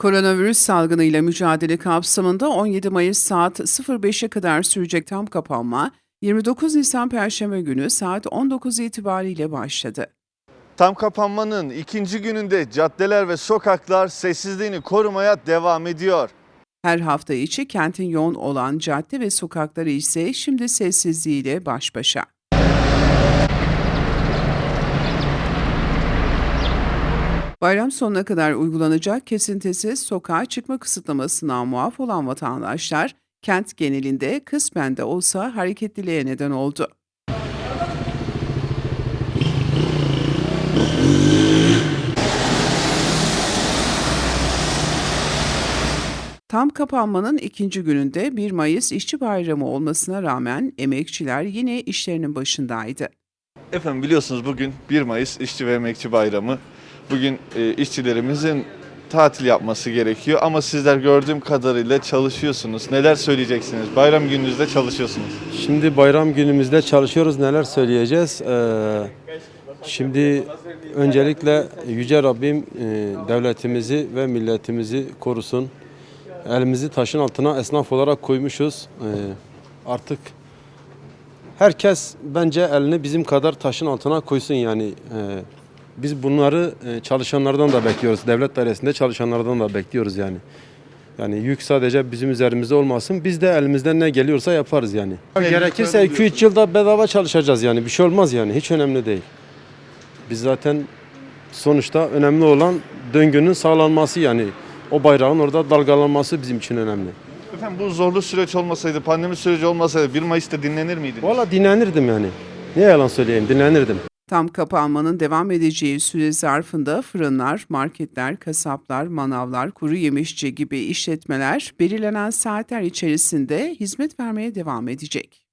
Koronavirüs salgınıyla mücadele kapsamında 17 Mayıs saat 05'e kadar sürecek tam kapanma, 29 Nisan Perşembe günü saat 19 itibariyle başladı. Tam kapanmanın ikinci gününde caddeler ve sokaklar sessizliğini korumaya devam ediyor. Her hafta içi kentin yoğun olan cadde ve sokakları ise şimdi sessizliğiyle baş başa. Bayram sonuna kadar uygulanacak kesintisiz sokağa çıkma kısıtlamasına muaf olan vatandaşlar, kent genelinde kısmen de olsa hareketliliğe neden oldu. Tam kapanmanın ikinci gününde 1 Mayıs İşçi Bayramı olmasına rağmen emekçiler yine işlerinin başındaydı. Efendim biliyorsunuz bugün 1 Mayıs İşçi ve Emekçi Bayramı. Bugün e, işçilerimizin tatil yapması gerekiyor ama sizler gördüğüm kadarıyla çalışıyorsunuz. Neler söyleyeceksiniz? Bayram gününüzde çalışıyorsunuz. Şimdi bayram günümüzde çalışıyoruz. Neler söyleyeceğiz? Ee, şimdi öncelikle Yüce Rabbim e, devletimizi ve milletimizi korusun. Elimizi taşın altına esnaf olarak koymuşuz. Ee, artık herkes bence elini bizim kadar taşın altına koysun yani. Ee, biz bunları e, çalışanlardan da bekliyoruz. Devlet dairesinde çalışanlardan da bekliyoruz yani. Yani yük sadece bizim üzerimizde olmasın. Biz de elimizden ne geliyorsa yaparız yani. Gerekirse 2-3 yılda bedava çalışacağız yani. Bir şey olmaz yani. Hiç önemli değil. Biz zaten sonuçta önemli olan döngünün sağlanması yani. O bayrağın orada dalgalanması bizim için önemli. Efendim bu zorlu süreç olmasaydı, pandemi süreci olmasaydı 1 Mayıs'ta dinlenir miydiniz? Valla dinlenirdim yani. Ne yalan söyleyeyim dinlenirdim. Tam kapanmanın devam edeceği süre zarfında fırınlar, marketler, kasaplar, manavlar, kuru yemişçi gibi işletmeler belirlenen saatler içerisinde hizmet vermeye devam edecek.